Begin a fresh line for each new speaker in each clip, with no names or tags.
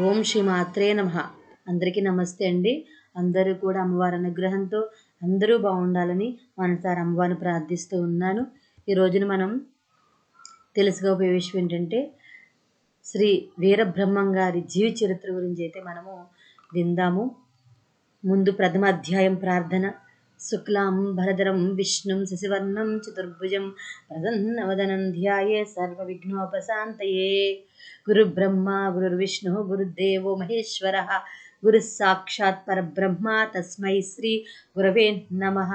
ఓం శ్రీ మాత్రే నమ. అందరికీ నమస్తే అండి. అందరూ కూడా అమ్మవారి అనుగ్రహంతో అందరూ బాగుండాలని మనసారి అమ్మవారిని ప్రార్థిస్తూ ఉన్నాను. ఈ రోజున మనం తెలుసుకోబోయే విషయం ఏంటంటే శ్రీ వీరబ్రహ్మం గారి జీవి చరిత్ర గురించి అయితే మనము విందాము. ముందు ప్రథమ అధ్యాయం ప్రార్థన. शुक्लां भरदरं विष्णुं शशिवर्णं चतुर्भुजं प्रसन्नवदनं ध्याये सर्वविघ्नोपशान्तये। गुरुब्रह्मा गुरुर्विष्णुः गुरुदेवो महेश्वरः गुरुस्साक्षात्परब्रह्मा तस्मै श्रीगुरवे नमः।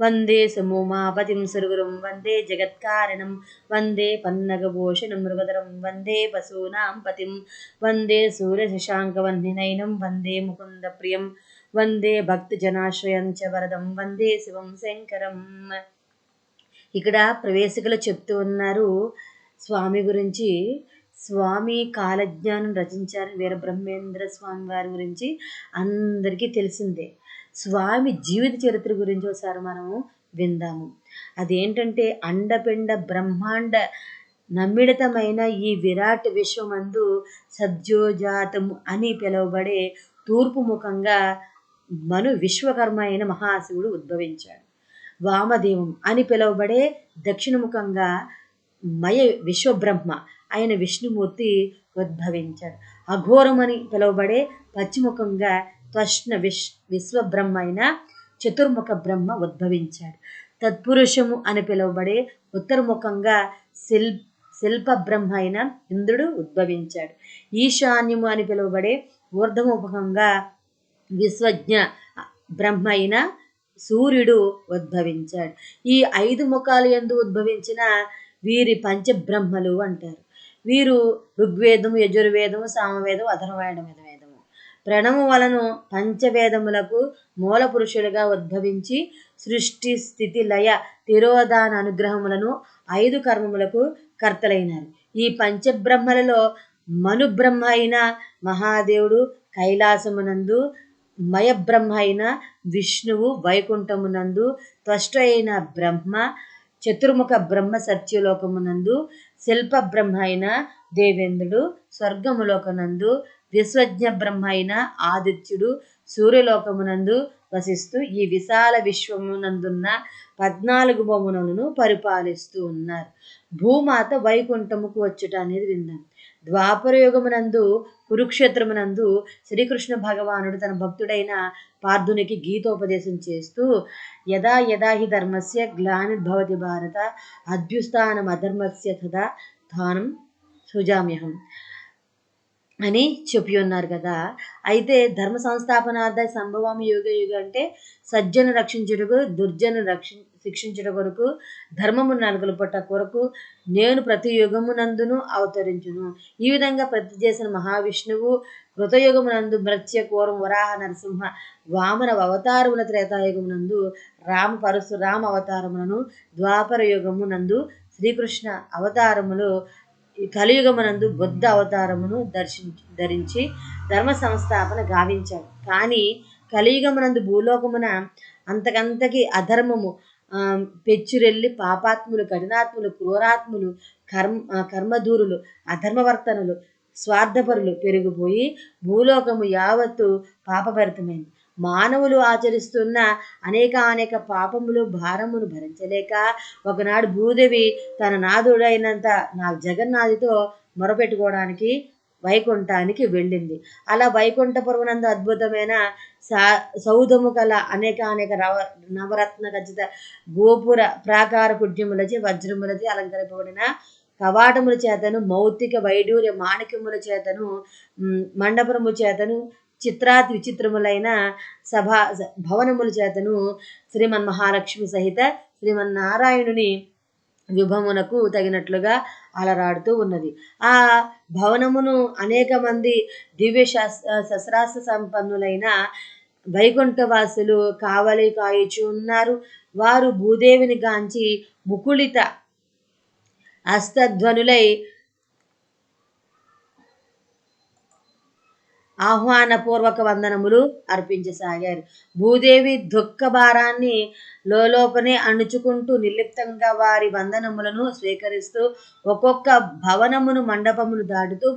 वन्दे सुमोमापतिं सुरगुरुं वन्दे जगत्कारणं वन्दे पन्नगभूषणं मृगधरं वन्दे पशूनां पतिं वन्दे सूर्यशशाङ्कवर्निनयनं वन्दे मुकुन्दप्रियम्। వందే భక్తజనాశ్రయం చ వరదం వందే శివం శంకరం. ఇక్కడ ప్రవేశికలు చెప్తూ ఉన్నారు. స్వామి గురించి స్వామి కాలజ్ఞానం రచించారు వీరబ్రహ్మేంద్ర స్వామి వారి గురించి అందరికీ తెలిసిందే. స్వామి జీవిత చరిత్ర గురించి ఒకసారి మనము విందాము. అదేంటంటే అండపిండ బ్రహ్మాండ నమ్మిడతమైన ఈ విరాట్ విశ్వమందు సద్యోజాతము అని పిలువబడే తూర్పు ముఖంగా మను విశ్వకర్మ అయిన మహాశివుడు ఉద్భవించాడు. వామదేవం అని పిలువబడే దక్షిణముఖంగా మయ విశ్వబ్రహ్మ అయిన విష్ణుమూర్తి ఉద్భవించాడు. అఘోరమని పిలువబడే పశ్చిముఖంగా త్వష్ణ విశ్ విశ్వబ్రహ్మ అయిన చతుర్ముఖ బ్రహ్మ ఉద్భవించాడు. తత్పురుషము అని పిలువబడే ఉత్తరముఖంగా శిల్ శిల్ప బ్రహ్మ అయిన ఇంద్రుడు ఉద్భవించాడు. ఈశాన్యము అని పిలువబడే ఊర్ధముఖంగా విశ్వజ్ఞ బ్రహ్మ అయిన సూర్యుడు ఉద్భవించాడు. ఈ ఐదు ముఖాలు ఎందు ఉద్భవించిన వీరి పంచబ్రహ్మలు అంటారు. వీరు ఋగ్వేదము యజుర్వేదము సామవేదం అధర్వేదం వేదము ప్రణము వలను పంచవేదములకు మూల పురుషులుగా ఉద్భవించి సృష్టి స్థితి లయ తిరోధాన అనుగ్రహములను ఐదు కర్మములకు కర్తలైనారు. ఈ పంచబ్రహ్మలలో మనుబ్రహ్మ అయిన మహాదేవుడు కైలాసమునందు మయబ్రహ్మ అయిన విష్ణువు వైకుంఠమునందు త్వష్ట అయిన బ్రహ్మ చతుర్ముఖ బ్రహ్మ సత్యలోకమునందు శిల్ప బ్రహ్మ అయిన దేవేంద్రుడు స్వర్గములోకనందు విశ్వజ్ఞ బ్రహ్మ అయిన ఆదిత్యుడు సూర్యలోకమునందు వసిస్తూ ఈ విశాల విశ్వమునందున్న పద్నాలుగు బొమ్మలను పరిపాలిస్తూ ఉన్నారు. భూమాత వైకుంఠముకు వచ్చుట అనేది విందాం. ద్వాపరయుగమునందు కురుక్షేత్రమునందు శ్రీకృష్ణ భగవానుడు తన భక్తుడైన పార్థునికి గీతోపదేశం చేస్తూ యదా యదా హి ధర్మస్య గ్లానిర్భవతి భారత అభ్యుస్థానం అధర్మస్య తదా స్థానం సుజామ్యహం అని చెప్పి ఉన్నారు కదా. అయితే ధర్మ సంస్థాపనార్థ సంభవం యుగ యుగ అంటే సజ్జను రక్షించుటకు దుర్జను రక్షి శిక్షించుట కొరకు ధర్మము నలుగులుపట కొరకు నేను ప్రతి యుగమునందును అవతరించును. ఈ విధంగా ప్రతి చేసిన మహావిష్ణువు కృతయుగమునందు మృత్య కూరం వరాహ నరసింహ వామన అవతారముల త్రేతాయుగమునందు రామ పరశురామ అవతారములను ద్వాపర యుగమునందు శ్రీకృష్ణ అవతారములు కలియుగమునందు బుద్ధ అవతారమును దర్శించి ధరించి ధర్మ సంస్థాపన గావించాడు. కానీ కలియుగమునందు భూలోకమున అంతకంతకి అధర్మము పెచ్చురెల్లి పాపాత్ములు కఠినాత్ములు క్రూరాత్ములు కర్మ కర్మదూరులు అధర్మవర్తనులు స్వార్థపరులు పెరిగిపోయి భూలోకము యావత్తు పాపభరితమైంది. మానవులు ఆచరిస్తున్న అనేక అనేక పాపములు భారమును భరించలేక ఒకనాడు భూదేవి తన నాథుడైనంత నా జగన్నాథితో మొరపెట్టుకోవడానికి వైకుంఠానికి వెళ్ళింది. అలా వైకుంఠపురమునందు అద్భుతమైన సా సౌధము గల అనేక అనేక రవ నవరత్న ఖచ్చిత గోపుర ప్రాకార కుడ్యములచే వజ్రములచే అలంకరింపబడిన కవాటముల చేతను మౌతిక వైడూర్య మాణిక్యముల చేతను మండపముల చేతను చిత్రాతి విచిత్రములైన సభా భవనముల చేతను శ్రీమన్ మహాలక్ష్మి సహిత శ్రీమన్నారాయణుని విభమునకు తగినట్లుగా అలరాడుతూ ఉన్నది. ఆ భవనమును అనేక మంది దివ్య శస్త్రాస్త్ర సంపన్నులైన వైకుంఠవాసులు కావలి కాయచు ఉన్నారు. వారు భూదేవిని గాంచి ముకుళిత హస్తధ్వనులై ఆహ్వానపూర్వక వందనములు అర్పించసాగారు. భూదేవి దుఃఖ భారాన్ని లోలోపనే అణుచుకుంటూ నిర్లిప్తంగా వారి వందనములను స్వీకరిస్తూ ఒక్కొక్క భవనమును మండపమును దాటుతూ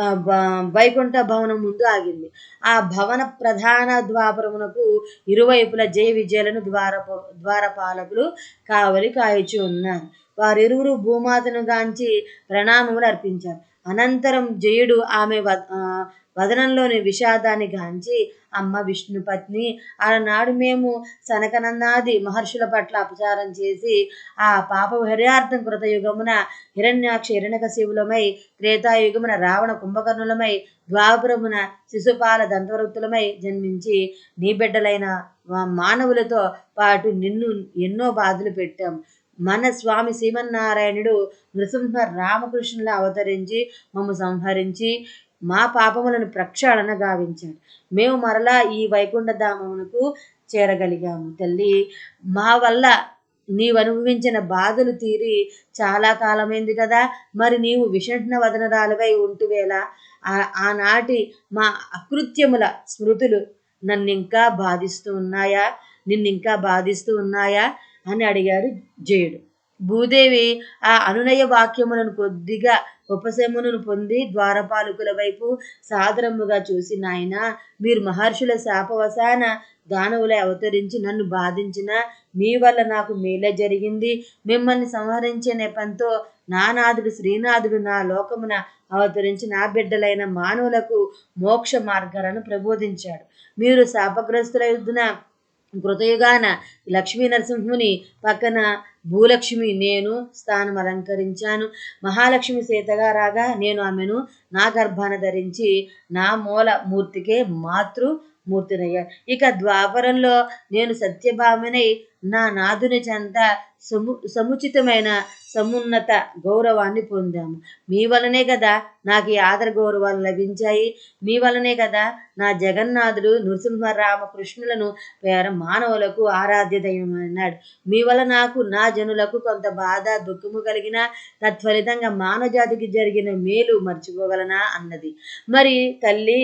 వైకుంఠ భవనం ముందు ఆగింది. ఆ భవన ప్రధాన ద్వాపరమునకు ఇరువైపుల జయ విజయాలను ద్వార ద్వారపాలకులు కావలి కాయచి ఉన్నారు. వారిరువురు భూమాతను గాంచి ప్రణామములు అర్పించారు. అనంతరం జయుడు ఆమె వ- వదనంలోని విషాదాన్ని గాంచి అమ్మ విష్ణు పత్ని ఆనాడు మేము సనకనందాది మహర్షుల పట్ల అపచారం చేసి ఆ పాప హరియార్థం కృతయుగమున హిరణ్యాక్ష హిరణ్యకశివులమై త్రేతాయుగమున రావణ కుంభకర్ణులమై ద్వాపురమున శిశుపాల దంతవృత్తులమై జన్మించి నీ బిడ్డలైన మానవులతో పాటు నిన్ను ఎన్నో బాధలు పెట్టాం. మన స్వామి శ్రీమన్నారాయణుడు నృసింహ రామకృష్ణుల అవతరించి మమ్ము సంహరించి మా పాపములను ప్రక్షాళన గావించాడు. మేము మరలా ఈ వైకుంఠధామమునకు చేరగలిగాము. తల్లి మా వల్ల నీవు అనుభవించిన బాధలు తీరి చాలా కాలమైంది కదా. మరి నీవు విషణ్ణ వదనరాలువై ఉంటువేలా ఆనాటి మా అకృత్యముల స్మృతులు నన్నింకా బాధిస్తూ ఉన్నాయా? నిన్నింకా బాధిస్తూ ఉన్నాయా? అని అడిగారు జయుడు. భూదేవి ఆ అనునయ వాక్యములను కొద్దిగా ఉపశమనను పొంది ద్వారపాలకుల వైపు సాదరముగా చూసి నాయన మీరు మహర్షుల శాపవశాన దానవులై అవతరించి నన్ను బాధించిన మీ వల్ల నాకు మేలే జరిగింది. మిమ్మల్ని సంహరించే నెపంతో నానాథుడు శ్రీనాథుడు నా లోకమున అవతరించి నా బిడ్డలైన మానవులకు మోక్ష మార్గాలను ప్రబోధించాడు. మీరు శాపగ్రస్తుల యుద్ధన కృతయుగాన లక్ష్మీ నరసింహుని పక్కన భూలక్ష్మి నేను స్థానం అలంకరించాను. మహాలక్ష్మి సీతగా రాగా నేను ఆమెను నా గర్భాన ధరించి నా మూల మూర్తికే మాతృ మూర్తినయ్యా. ఇక ద్వాపరంలో నేను సత్యభామనై నా నాదుని చెంత సము సముచితమైన సమున్నత గౌరవాన్ని పొందాము. మీ వలనే కదా నాకు ఈ ఆదర గౌరవాలు లభించాయి. మీ వలనే కదా నా జగన్నాథుడు నృసింహరామకృష్ణులను పేర మానవులకు ఆరాధ్య దైవమన్నాడు. మీ వల్ల నాకు నా జనులకు కొంత బాధ దుఃఖము కలిగిన తత్ఫలితంగా మానవజాతికి జరిగిన మేలు మర్చిపోగలనా అన్నది. మరి తల్లి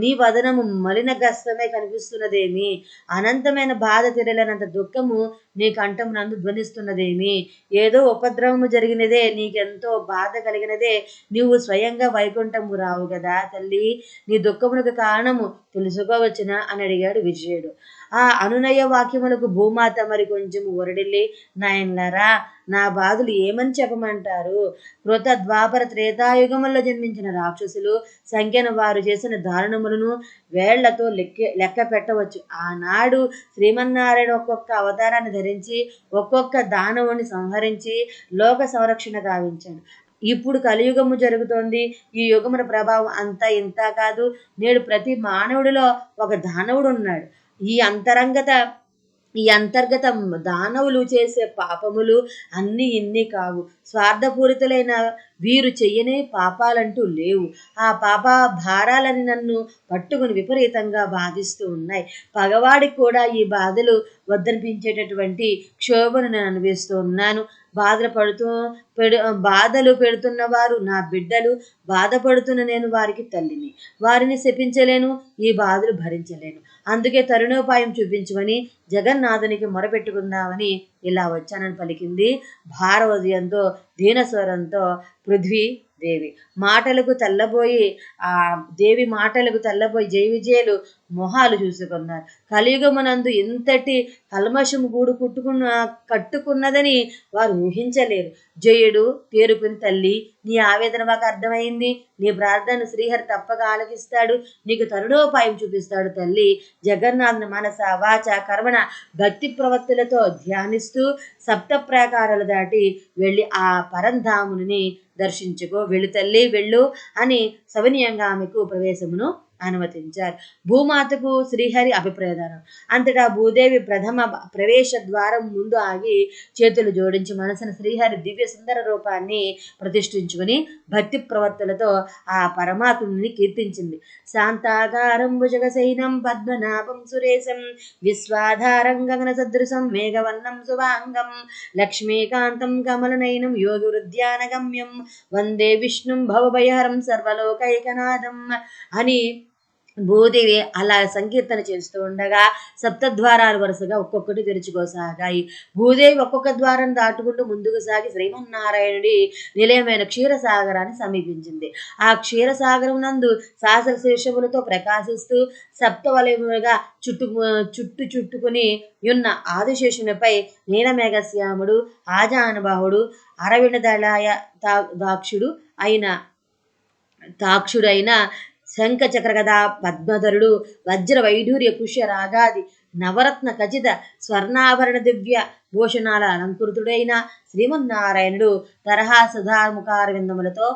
నీ వదనము మలిన గస్తమే కనిపిస్తున్నదేమి? అనంతమైన బాధ తెరలేనంత దుఃఖము నీ కంఠం నందు ధ్వనిస్తున్నదేమి? ఏదో ఉపద్రవము జరిగినదే నీకెంతో బాధ కలిగినదే నీవు స్వయంగా వైకుంఠము రావు కదా తల్లి. నీ దుఃఖమునకు కారణము తెలుసుకోవచ్చునా? అని అడిగాడు విజయుడు. ఆ అనునయ వాక్యములకు భూమాత మరి కొంచెం ఒరడిల్లి. నాయన్లరా నా బాధలు ఏమని చెప్పమంటారు? కృత ద్వాపర త్రేతాయుగముల్లో జన్మించిన రాక్షసులు సంఖ్యను వారు చేసిన దారుణములను వేళ్ళతో లెక్క లెక్క పెట్టవచ్చు. ఆనాడు శ్రీమన్నారాయణ ఒక్కొక్క అవతారాన్ని ధరించి ఒక్కొక్క దానవుని సంహరించి లోక సంరక్షణ గావించాడు. ఇప్పుడు కలియుగము జరుగుతోంది. ఈ యుగమున ప్రభావం అంతా ఇంత కాదు. నేడు ప్రతి మానవుడిలో ఒక దానవుడు ఉన్నాడు. ఈ అంతరంగత ఈ అంతర్గత దానవులు చేసే పాపములు అన్ని ఇన్ని కావు. స్వార్థపూరితులైన వీరు చెయ్యనే పాపాలంటూ లేవు. ఆ పాప భారాలని నన్ను పట్టుకుని విపరీతంగా బాధిస్తూ ఉన్నాయి. పగవాడికి కూడా ఈ బాధలు వద్దనిపించేటటువంటి క్షోభను నేను అనుభవిస్తూ ఉన్నాను. బాధలు పడుతూ పెడు బాధలు పెడుతున్న వారు నా బిడ్డలు. బాధపడుతున్న నేను వారికి తల్లిని. వారిని శపించలేను ఈ బాధలు భరించలేను. అందుకే తరుణోపాయం చూపించమని జగన్నాథునికి మొరపెట్టుకుందామని ఇలా వచ్చానని పలికింది. భారవదయంతో దీనస్వరంతో పృథ్వీ దేవి మాటలకు తెల్లబోయి ఆ దేవి మాటలకు తెల్లబోయి జయ విజయలు మొహాలు చూసుకున్నారు. కలియుగమునందు ఇంతటి కల్మషము గూడు కుట్టుకున్న కట్టుకున్నదని వారు ఊహించలేరు. జయుడు పేరుకుని తల్లి నీ ఆవేదన మాకు అర్థమైంది. నీ ప్రార్థన శ్రీహరి తప్పక ఆలకిస్తాడు. నీకు తరుణోపాయం చూపిస్తాడు తల్లి. జగన్నాథుని మనస వాచ కర్మణ భక్తి ప్రవర్తులతో ధ్యానిస్తూ సప్త ప్రాకారాలు దాటి వెళ్ళి ఆ పరంధాముని దర్శించుకో వెళ్ళు తల్లి వెళ్ళు అని సవనీయంగా ఆమెకు ప్రవేశమును అనుమతించారు. భూమాతకు శ్రీహరి అభిప్రాయదానం. అంతటా భూదేవి ప్రథమ ప్రవేశ ద్వారం ముందు ఆగి చేతులు జోడించి మనసును శ్రీహరి దివ్య సుందర రూపాన్ని ప్రతిష్ఠించుకుని భక్తి ప్రవర్తులతో ఆ పరమాత్ముని కీర్తించింది. శాంతాకారం భుజగశైనం పద్మనాభం సురేశం విశ్వాధారం గగన సదృశం మేఘవర్ణం శుభాంగం లక్ష్మీకాంతం కమలనయనం యోగి వృద్ధ్యానగమ్యం వందే విష్ణుం భవభయహరం సర్వలోకైకనాథం అని భూదేవి అలా సంకీర్తన చేస్తూ ఉండగా సప్త ద్వారాలు వరుసగా ఒక్కొక్కటి తెరుచుకోసాగాయి. భూదేవి ఒక్కొక్క ద్వారం దాటుకుంటూ ముందుకు సాగి శ్రీమన్నారాయణుడి నిలయమైన క్షీరసాగరాన్ని సమీపించింది. ఆ క్షీరసాగరం నందు సహస్ర శేషములతో ప్రకాశిస్తూ సప్తవలయములుగా చుట్టు చుట్టు చుట్టుకుని ఉన్న ఆదిశేషునిపై నీలమేఘశ్యాముడు ఆజానుభావుడు అరవింద దళాయ దాక్షుడు అయిన తాక్షుడైన శంఖ చక్రగద పద్మధరుడు వజ్ర వైఢూర్య పుష్య రాగాది నవరత్న ఖచిత స్వర్ణాభరణ దివ్య భూషణాల అలంకృతుడైన శ్రీమన్నారాయణుడు తరహా సుధాముఖార విందములతో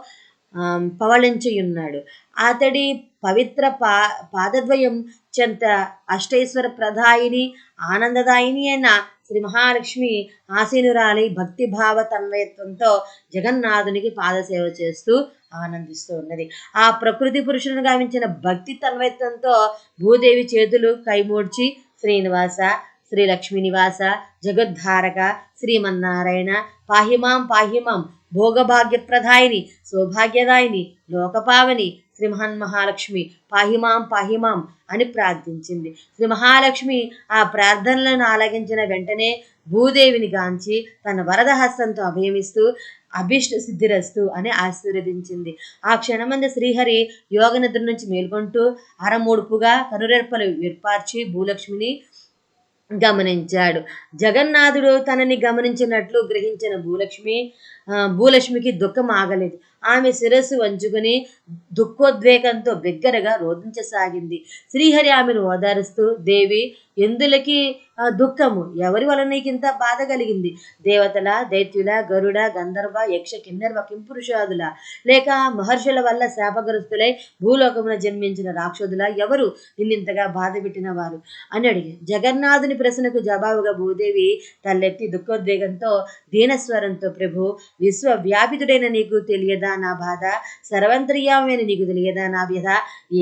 పవళించియున్నాడు. అతడి పవిత్ర పా పాదద్వయం చెంత అష్టైశ్వర ప్రదాయిని ఆనందదాయిని అయిన శ్రీ మహాలక్ష్మి ఆసీనురాలి భక్తిభావ తన్వయత్వంతో జగన్నాథునికి పాదసేవ చేస్తూ ఆనందిస్తూ ఉన్నది. ఆ ప్రకృతి పురుషులను గావించిన భక్తి తన్వయత్వంతో భూదేవి చేతులు కైమూడ్చి శ్రీనివాస శ్రీ లక్ష్మీనివాస జగద్ధారక శ్రీమన్నారాయణ పాహిమాం పాహిమాం భోగభాగ్యప్రదాయిని సౌభాగ్యదాయిని లోకపావని శ్రీ మహన్ మహాలక్ష్మి పాహిమాం పాహిమాం అని ప్రార్థించింది. శ్రీ మహాలక్ష్మి ఆ ప్రార్థనలను ఆలగించిన వెంటనే భూదేవిని గాంచి తన వరద హస్తంతో అభయమిస్తూ అభిష్ట సిద్ధిరస్తు అని ఆశీర్వదించింది. ఆ క్షణమంది శ్రీహరి యోగ నిద్ర నుంచి మేల్కొంటూ అరమూడుపుగా కనురెర్పలు ఏర్పార్చి భూలక్ష్మిని గమనించాడు. జగన్నాథుడు తనని గమనించినట్లు గ్రహించిన భూలక్ష్మి భూలక్ష్మికి దుఃఖం ఆగలేదు. ఆమె శిరస్సు వంచుకుని దుఃఖోద్వేగంతో బిగ్గరగా రోధించసాగింది. శ్రీహరి ఆమెను ఓదారుస్తూ దేవి ఎందులకి దుఃఖము? ఎవరి వలన నీకు ఇంత బాధ కలిగింది? దేవతల దైత్యుల గరుడ గంధర్వ యక్ష కిన్నర్వ కింపురుషాదుల. లేక మహర్షుల వల్ల శాపగ్రస్తులై భూలోకమున జన్మించిన రాక్షసుల ఎవరు? నిన్నింతగా బాధ పెట్టిన వారు? అని అడిగి జగన్నాథుని ప్రశ్నకు జవాబుగా భూదేవి తల్లెత్తి దుఃఖోద్వేగంతో దీనస్వరంతో ప్రభు విశ్వవ్యాపితుడైన నీకు తెలియదా? నా బాధ? సర్వంతర్యామైన నీకు తెలియదా నా వ్యధ?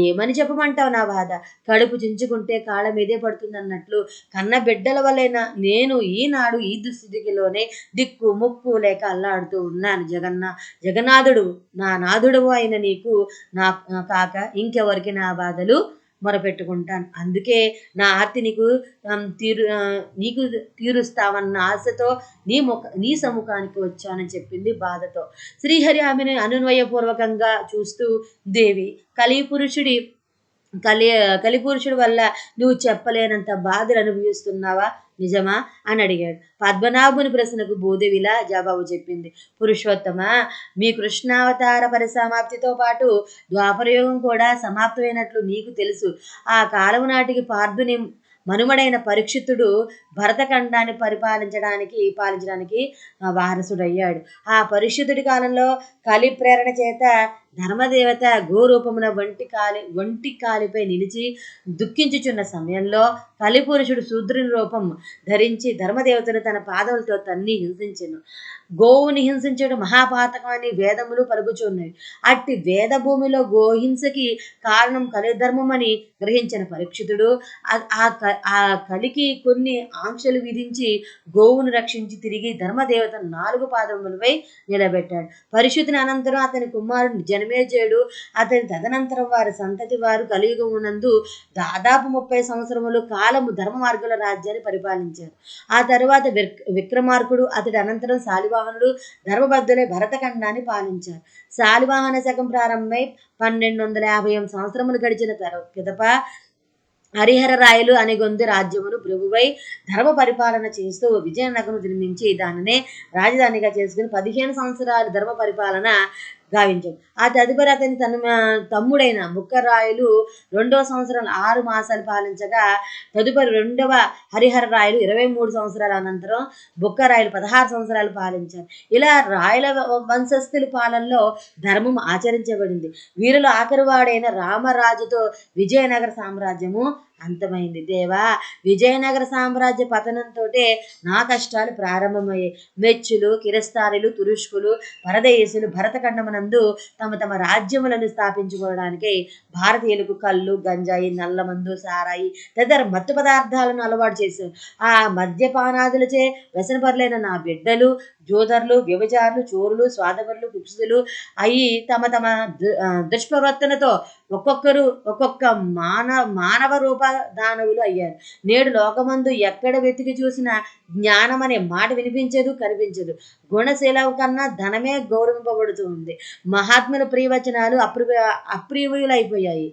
ఏమని చెప్పమంటావు నా బాధ? కడుపు చించుకుంటే కాళ్ళ మీదే పడుతుందన్నట్లు కన్న బిడ్డల వలన నేను ఈనాడు ఈ దుస్థితిలోనే దిక్కు ముక్కు లేక అల్లాడుతూ ఉన్నాను జగన్న. జగన్నాథుడు నా నాథుడు అయిన నీకు నా కాక ఇంకెవరికి నా బాధలు? మొరపెట్టుకుంటాను. అందుకే నా ఆర్తి నీకు తీరు నీకు తీరుస్తావన్న ఆశతో నీ ముఖ నీ సముఖానికి వచ్చానని చెప్పింది బాధతో. శ్రీహరి ఆమెను అనున్వయపూర్వకంగా చూస్తూ దేవి కలిపురుషుడి కలి కలిపురుషుడి వల్ల నువ్వు చెప్పలేనంత బాధలు అనుభవిస్తున్నావా? నిజమా అని అడిగాడు. పద్మనాభుని ప్రశ్నకు భూదేవిలా జవాబు చెప్పింది. పురుషోత్తమ మీ కృష్ణావతార పరిసమాప్తితో పాటు ద్వాపరయోగం కూడా సమాప్తమైనట్లు నీకు తెలుసు. ఆ కాలం నాటికి పార్థుని మనుమడైన పరీక్షితుడు భరతఖండాన్ని పరిపాలించడానికి పాలించడానికి వారసుడయ్యాడు. ఆ పరీక్షితుడి కాలంలో కలి ప్రేరణ చేత ధర్మదేవత గోరూపమున వంటి కాలి వంటి కాలిపై నిలిచి దుఃఖించుచున్న సమయంలో కలిపురుషుడు శూద్రుని రూపం ధరించి ధర్మదేవతను తన పాదములతో తన్ని హింసించను. గోవుని హింసించడం మహాపాతకం అని వేదములు పలుకుచున్నాయి అట్టి వేద భూమిలో గోహింసకి కారణం కలిధర్మం అని గ్రహించిన పరీక్షితుడు ఆ కలికి కొన్ని ఆంక్షలు విధించి గోవును రక్షించి తిరిగి ధర్మదేవత నాలుగు పాదములపై నిలబెట్టాడు. పరిశుద్ధిని అనంతరం అతని కుమారుడు జనమేజయుడు అతని తదనంతరం వారి సంతతి వారు కలియుగమునందు దాదాపు ముప్పై సంవత్సరములు కాలము ధర్మ మార్గుల రాజ్యాన్ని పరిపాలించారు. ఆ తరువాత విక్రమార్కుడు అతడి అనంతరం శాలివాహనుడు ధర్మబద్ధులై భరతఖండాన్ని పాలించారు. శాలివాహన శకం ప్రారంభమై పన్నెండు వందల యాభై ఎనిమిది సంవత్సరములు గడిచిన తర పిదప హరిహర రాయలు గొంతు రాజ్యమును ప్రభువై ధర్మ పరిపాలన చేస్తూ విజయనగరం నిర్మించి దానినే రాజధానిగా చేసుకుని పదిహేను సంవత్సరాలు ధర్మ పరిపాలన గావించాడు. ఆ తదుపరి అతని తన తమ్ముడైన ముక్కరాయలు రెండవ సంవత్సరం ఆరు మాసాలు పాలించగా తదుపరి రెండవ హరిహర రాయలు ఇరవై మూడు సంవత్సరాల అనంతరం బుక్కరాయలు పదహారు సంవత్సరాలు పాలించారు. ఇలా రాయల వంశస్థుల పాలనలో ధర్మం ఆచరించబడింది. వీరిలో ఆఖరివాడైన రామరాజుతో విజయనగర సామ్రాజ్యము అంతమైంది. దేవా విజయనగర సామ్రాజ్య పతనంతో నా కష్టాలు ప్రారంభమయ్యాయి. మెచ్చులు కిరస్తారులు తురుష్కులు పరదేశులు భరతఖండమునందు తమ తమ రాజ్యములను స్థాపించుకోవడానికి భారతీయులకు కళ్ళు గంజాయి నల్లమందు సారాయి తదితర మత్తు పదార్థాలను అలవాటు చేశారు. ఆ మద్యపానాదులచే వ్యసనపరులైన నా బిడ్డలు జోదరులు వ్యభిచారులు చోరులు స్వాదవర్లు కుక్షులు అయి తమ తమ దుష్ప్రవర్తనతో ఒక్కొక్కరు ఒక్కొక్క మానవ మానవ రూప దానవులు అయ్యారు. నేడు లోకమందు ఎక్కడ వెతికి చూసినా జ్ఞానం అనే మాట వినిపించదు కనిపించదు. గుణశీలం కన్నా ధనమే గౌరవింపబడుతూ ఉంది. మహాత్ముల ప్రియవచనాలు అప్రియ అప్రియములైపోయాయి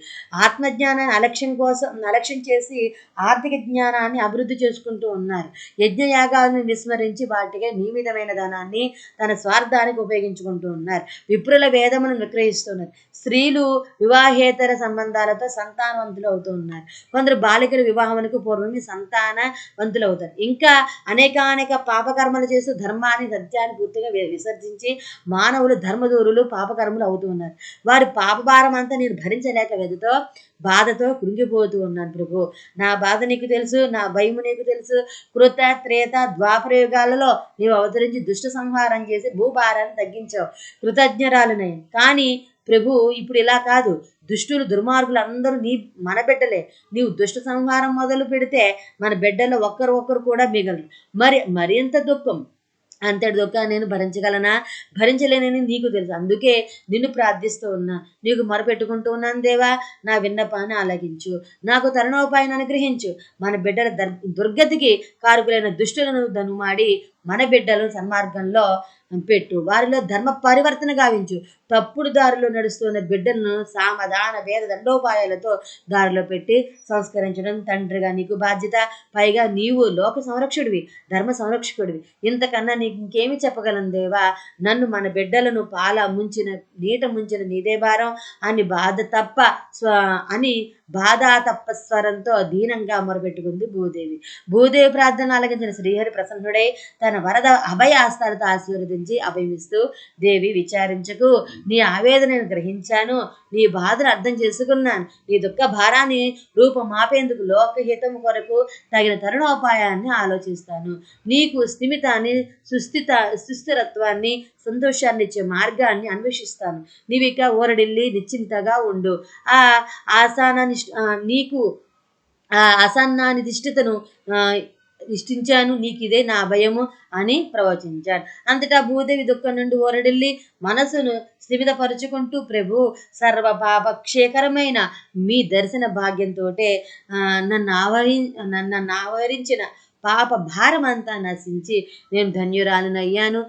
ఆత్మజ్ఞానాన్ని అలక్ష్యం కోసం అలక్ష్యం చేసి ఆర్థిక జ్ఞానాన్ని అభివృద్ధి చేసుకుంటూ ఉన్నారు. యజ్ఞయాగాలను విస్మరించి వాటికి నియమితమైన ధనాన్ని తన స్వార్థానికి ఉపయోగించుకుంటూ ఉన్నారు. విప్రుల వేదమును విక్రయిస్తున్నారు స్త్రీలు వివాహేతర సంబంధాలతో సంతానవంతులు అవుతూ ఉన్నారు. కొందరు బాలికలు వివాహమునకు పూర్వమే సంతానవంతులు అవుతారు ఇంకా అనేకానేక పాపకర్మలు చేస్తూ ధర్మాన్ని సత్యాన్ని పూర్తిగా విసర్జించి మానవులు ధర్మదూరులు పాపకర్మలు అవుతూ ఉన్నారు. వారి పాపభారం అంతా నేను భరించలేక వెదుతో బాధతో కృంగిపోతూ ఉన్నాను ప్రభు. నా బాధ నీకు తెలుసు నా భయము నీకు తెలుసు. కృత త్రేత ద్వాపరయుగాలలో నీవు అవతరించి దుష్ట సంహారం చేసి భూభారాన్ని తగ్గించావు కృతజ్ఞరాలునే. కానీ ప్రభు ఇప్పుడు ఇలా కాదు. దుష్టులు దుర్మార్గులు అందరూ నీ మన బిడ్డలే. నీవు దుష్ట సంహారం మొదలు పెడితే మన బిడ్డలో ఒక్కరు ఒక్కరు కూడా మిగలరు. మరి మరింత దుఃఖం అంతటి దుఃఖాన్ని నేను భరించగలనా? భరించలేనని నీకు తెలుసు. అందుకే నిన్ను ప్రార్థిస్తూ ఉన్నా. నీకు మొరపెట్టుకుంటూ ఉన్నాను దేవా. నా విన్నపాన్ని ఆలగించు నాకు తరుణోపాయాన్ని అనుగ్రహించు. మన బిడ్డల దర్ దుర్గతికి కారుకులైన దుష్టులను దనుమాడి మన బిడ్డలను సన్మార్గంలో పెట్టు. వారిలో ధర్మ పరివర్తన గావించు. తప్పుడు దారిలో నడుస్తున్న బిడ్డలను సామధాన వేద దండోపాయాలతో దారిలో పెట్టి సంస్కరించడం తండ్రిగా నీకు బాధ్యత. పైగా నీవు లోక సంరక్షకుడివి ధర్మ సంరక్షకుడివి. ఇంతకన్నా నీకు ఇంకేమి చెప్పగలను దేవా? నన్ను మన బిడ్డలను పాల ముంచిన నీట ముంచిన నీదే భారం. అని బాధ తప్ప స్వ అని బాధ తప్ప స్వరంతో దీనంగా మొరపెట్టుకుంది భూదేవి. భూదేవి ప్రార్థన ఆలకించిన శ్రీహరి ప్రసన్నుడై తన వరద అభయ హస్తాలతో ఆశీర్వదించి అభయమిస్తూ దేవి విచారించకు. నీ ఆవేదనను గ్రహించాను. నీ బాధను అర్థం చేసుకున్నాను. నీ దుఃఖ భారాన్ని రూపమాపేందుకు లోకహితం కొరకు తగిన తరుణోపాయాన్ని ఆలోచిస్తాను. నీకు స్థిమితాన్ని సుస్థిత సుస్థిరత్వాన్ని సంతోషాన్ని ఇచ్చే మార్గాన్ని అన్వేషిస్తాను. నీవిక ఊరడిల్లి నిశ్చింతగా ఉండు. ఆ ఆసానాన్ని నిష్- నీకు ఆ ఇష్టించాను నీకు ఇదే నా భయము అని ప్రవచించాడు. అంతటా భూదేవి దుఃఖం నుండి ఓరడిల్లి మనసును స్థిమితపరుచుకుంటూ ప్రభు సర్వ పాపక్షేకరమైన మీ దర్శన భాగ్యంతో నన్ను ఆవరి నన్ను ఆవరించిన పాప భారమంతా నశించి నేను ధన్యురాలనయ్యాను.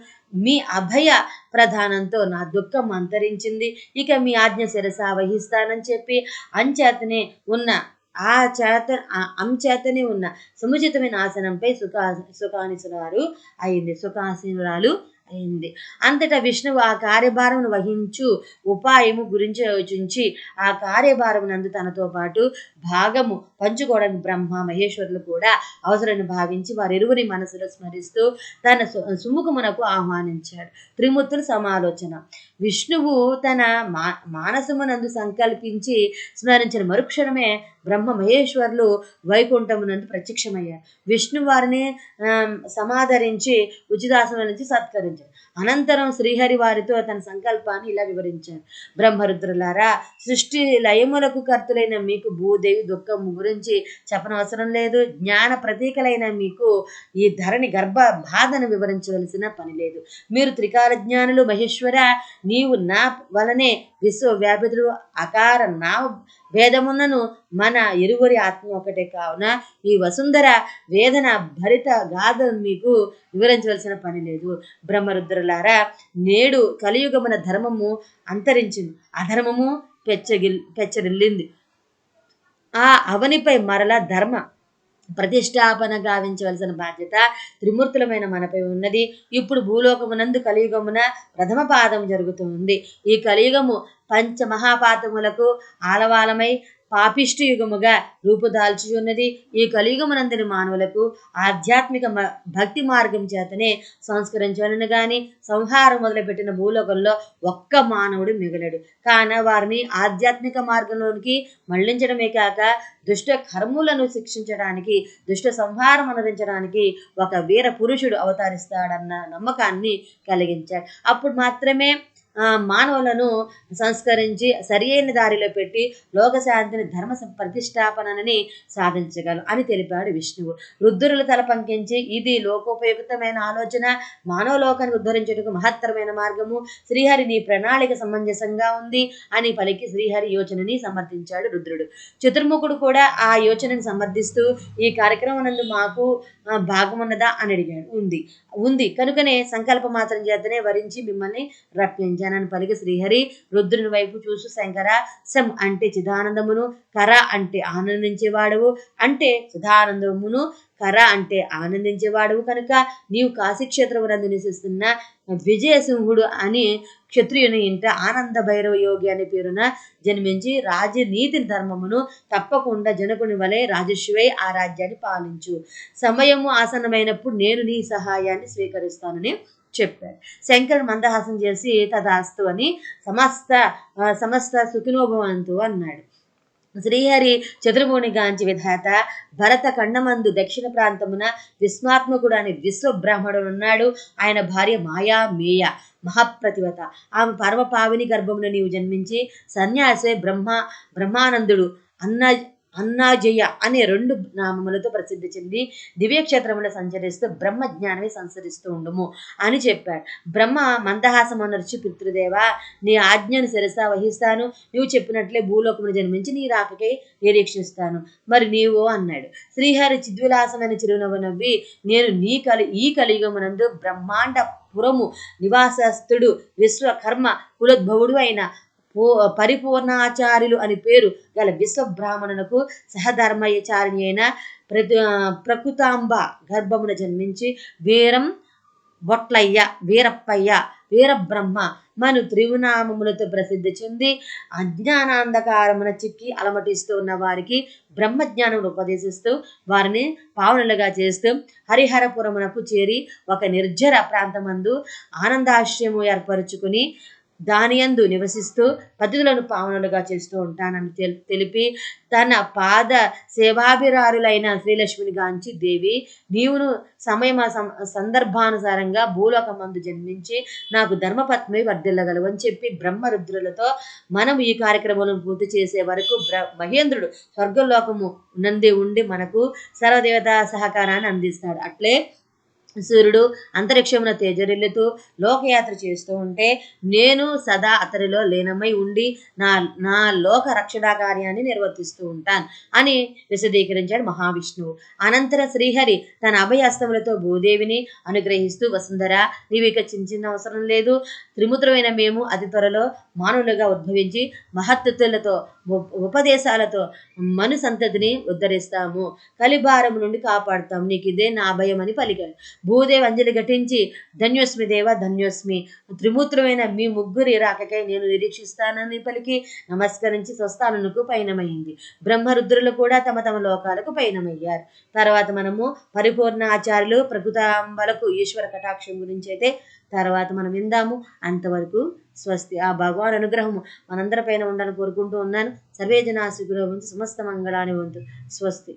మీ అభయ ప్రధానంతో నా దుఃఖం అంతరించింది. ఇక మీ ఆజ్ఞ శిరస వహిస్తానని చెప్పి అంచేతనే ఉన్న ఆ చేత అంచేతనే ఉన్న సముచితమైన ఆసనంపై సుఖా సుఖానిసురాలు అయింది. సుఖాసీనురాలు అయింది. అంతటా విష్ణువు ఆ కార్యభారమును వహించు ఉపాయము గురించి యోచించి ఆ కార్యభారమునందు తనతో పాటు భాగము పంచుకోవడానికి బ్రహ్మ మహేశ్వరులు కూడా అవసరని భావించి వారిరువురి మనసులో స్మరిస్తూ తన సుముఖమునకు ఆహ్వానించాడు. త్రిమూర్తుల సమాలోచన. విష్ణువు తన మా మానసమునందు సంకల్పించి స్మరించిన మరుక్షణమే బ్రహ్మ మహేశ్వరులు వైకుంఠమునందు ప్రత్యక్షమయ్యారు. విష్ణు వారిని సమాదరించి ఉచితాసనం నుంచి సత్కరించారు. Ireland అనంతరం శ్రీహరి వారితో తన సంకల్పాన్ని ఇలా వివరించారు. బ్రహ్మరుద్రులారా సృష్టి లయములకు కర్తులైన మీకు భూదేవి దుఃఖం గురించి చెప్పనవసరం లేదు. జ్ఞాన ప్రతీకలైన మీకు ఈ ధరణి గర్భ బాధను వివరించవలసిన పని లేదు. మీరు త్రికాల జ్ఞానులు మహేశ్వర నీవు నా వలనే విశ్వవ్యాపితుడు. అకార నా భేదమున్నను మన ఇరువురి ఆత్మ ఒకటే కావున ఈ వసుంధర వేదన భరిత గాథను మీకు వివరించవలసిన పని లేదు. బ్రహ్మరుద్రులారా నేడు కలియుగమున ధర్మము అంతరించింది. అధర్మము పెచ్చగిల్ పెచ్చరిల్లింది. ఆ అవనిపై మరల ధర్మ ప్రతిష్టాపన గావించవలసిన బాధ్యత త్రిమూర్తులమైన మనపై ఉన్నది. ఇప్పుడు భూలోకమునందు కలియుగమున ప్రథమ పాదం జరుగుతుంది ఈ కలియుగము పంచ మహాపాతములకు ఆలవాలమై పాపిష్టి యుగముగా రూపుదాల్చి ఉన్నది. ఈ కలియుగమునందరి మానవులకు ఆధ్యాత్మిక మ- భక్తి మార్గం చేతనే సంస్కరించవలను గాని సంహారం మొదలుపెట్టిన భూలోకంలో ఒక్క మానవుడు మిగలడు. కాన వారిని ఆధ్యాత్మిక మార్గంలోనికి మళ్ళించడమే కాక దుష్ట కర్ములను శిక్షించడానికి దుష్ట సంహారం అనుదించడానికి ఒక వీర పురుషుడు అవతరిస్తాడన్న నమ్మకాన్ని కలిగించాడు. అప్పుడు మాత్రమే మానవులను సంస్కరించి సరియైన దారిలో పెట్టి లోకశాంతిని ధర్మ ప్రతిష్టాపనని సాధించగలం అని తెలిపాడు విష్ణువు. రుద్రుల తల పంకించి ఇది లోకోపయుక్తమైన ఆలోచన మానవ లోకాన్ని ఉద్ధరించుటకు మహత్తరమైన మార్గము శ్రీహరి నీ ప్రణాళిక సమంజసంగా ఉంది అని పలికి శ్రీహరి యోచనని సమర్థించాడు రుద్రుడు. చతుర్ముఖుడు కూడా ఆ యోచనని సమర్థిస్తూ ఈ కార్యక్రమం నందు మాకు భాగమున్నదా అని అడిగాడు. ఉంది. ఉంది. కనుకనే సంకల్ప మాత్రం చేతనే వరించి మిమ్మల్ని రప్పించానని పలికి శ్రీహరి రుద్రుని వైపు చూసు శంకర సం అంటే చిదానందమును కర అంటే ఆనందించేవాడవు అంటే చిదానందమును కర అంటే ఆనందించేవాడవు కనుక. నీవు కాశీక్షేత్రమునందు నివసిస్తున్న విజయసింహుడు అని క్షత్రియుని ఇంట ఆనంద భైరవ యోగి అనే పేరున జన్మించి రాజనీతి ధర్మమును తప్పకుండా జనకుని వలె రాజశివై ఆ రాజ్యాన్ని పాలించు. సమయము ఆసన్నమైనప్పుడు నేను నీ సహాయాన్ని స్వీకరిస్తానని చెప్పాడు. శంకరుడు మందహాసం చేసి తదాస్తు అని సమస్త సమస్త సుఖినోభవంతు అన్నాడు. శ్రీహరి చతుర్భుని గాంచి విధాత భరత ఖండమందు దక్షిణ ప్రాంతమున విస్మాత్మకుడు అని విశ్వబ్రాహ్మణుడు ఉన్నాడు. ఆయన భార్య మాయా మేయ మహాప్రతివత. ఆమె పరమ పావిని గర్భమున నీవు జన్మించి సన్యాసే బ్రహ్మ బ్రహ్మానందుడు. అన్న అన్నాజయ అనే రెండు నామములతో ప్రసిద్ధి చెంది దివ్యక్షేత్రములో సంచరిస్తూ బ్రహ్మ జ్ఞానమే సంచరిస్తూ ఉండుము అని చెప్పాడు. బ్రహ్మ మందహాసమనర్చి పితృదేవా నీ ఆజ్ఞను శిరస వహిస్తాను. నువ్వు చెప్పినట్లే భూలోకమును జన్మించి నీ రాకకై నిరీక్షిస్తాను. మరి నీవో అన్నాడు. శ్రీహరి చిద్విలాసమైన చిరునవ్వు నవ్వి నేను నీ కలి ఈ కలియుగమునందు బ్రహ్మాండ పురము నివాసస్థుడు విశ్వకర్మ కులోద్భవుడు అయిన పూ- పరిపూర్ణాచార్యులు అని పేరు గల విశ్వబ్రాహ్మణునకు సహధర్మచారిణి అయిన ప్రతి ప్రకృతాంబ గర్భమున జన్మించి వీరం బొట్లయ్య వీరప్పయ్య వీరబ్రహ్మ మను త్రివునామములతో ప్రసిద్ధి చెంది అజ్ఞానాంధకారమున చిక్కి అలమటిస్తూ ఉన్న వారికి బ్రహ్మజ్ఞానం ఉపదేశిస్తూ వారిని పావనులుగా చేస్తూ హరిహరపురమునకు చేరి ఒక నిర్జర ప్రాంతమందు ఆనందాశ్రయము ఏర్పరచుకుని దానియందు నివసిస్తూ పతితులను పావనులుగా చేస్తూ ఉంటానని తెల్- తెలిపి తన పాద సేవాభిరారులైన శ్రీలక్ష్మిని గాంచి దేవి నీవును సమయ సందర్భానుసారంగా భూలోకమందు జన్మించి నాకు ధర్మపత్ని వర్ధిల్లగలవు అని చెప్పి బ్రహ్మరుద్రులతో మనం ఈ కార్యక్రమాలను పూర్తి చేసే వరకు బ్ర మహేంద్రుడు స్వర్గలోకము నంది ఉండి మనకు సర్వదేవతా సహకారాన్ని అందిస్తాడు. అట్లే సూర్యుడు అంతరిక్షమున తేజరిల్లుతూ లోకయాత్ర చేస్తూ ఉంటే నేను సదా అతడిలో లీనమై ఉండి నా నా లోక రక్షణ కార్యాన్ని నిర్వర్తిస్తూ ఉంటాను అని విశదీకరించాడు మహావిష్ణువు. అనంతర శ్రీహరి తన అభయహస్తములతో భూదేవిని అనుగ్రహిస్తూ వసుంధర నీవు ఇక చించిన అవసరం లేదు. త్రిముద్రమైన మేము అతి త్వరలో మానవులుగా ఉద్భవించి మహత్తులతో ఉపదేశాలతో మను సంతతిని ఉద్ధరిస్తాము. కలిభారము నుండి కాపాడుతాం నీకు ఇదే నా భయం అని పలికాడు. భూదేవి అంజలి ఘటించి ధన్యోస్మి దేవ ధన్యోస్మి. త్రిమూత్రమైన మీ ముగ్గురి రాకకై నేను నిరీక్షిస్తానని పలికి నమస్కరించి స్వస్థానులకు పయనమైంది. బ్రహ్మరుద్రులు కూడా తమ తమ లోకాలకు పయనమయ్యారు. తర్వాత మనము పరిపూర్ణ ఆచార్యులు ప్రకృతాంబలకు ఈశ్వర కటాక్షం గురించి అయితే తర్వాత మనం విందాము. అంతవరకు స్వస్తి ఆ భగవాన్ అనుగ్రహము మనందరిపైన ఉండాలని కోరుకుంటూ ఉన్నాను. సర్వే జనా సుఖినో సమస్త మంగళాన్ని వంతు స్వస్తి.